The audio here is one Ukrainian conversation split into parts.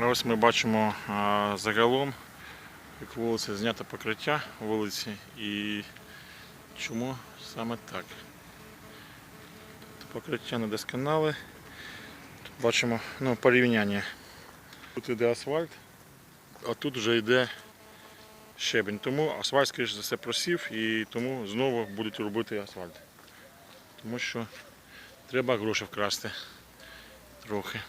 А Ось ми бачимо загалом, як вулиця знято покриття вулиці і чому саме так. Тобто покриття недосконале. Тут бачимо ну, порівняння. Тут йде асфальт, а тут вже йде щебень. Тому асфальт, скоріш за все, просів і тому знову будуть робити асфальт. Тому що треба гроші вкрасти трохи.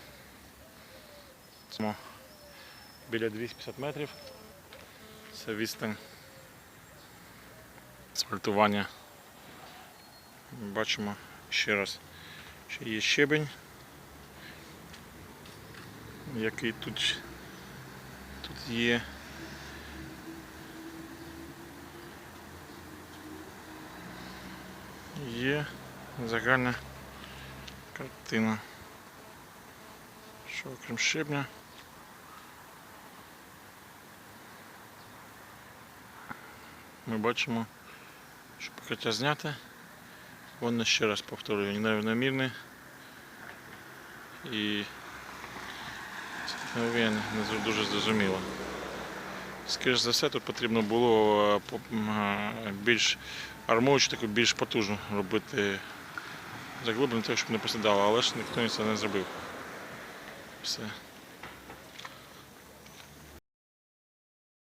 Біля 250 метрів. Це відстань асфальтування. Бачимо ще раз, що є щебень, який тут, тут є. Є загальна картина. Що окрім щебня. Ми бачимо, що покриття зняте. Воно ще раз повторюю, нерівномірне. І стихновення не дуже зрозуміло. Скоріше за все, тут потрібно було е, е, більш армуючу, таку більш потужну робити заглиблення, щоб не посідало, але ж ніхто це не зробив. Все.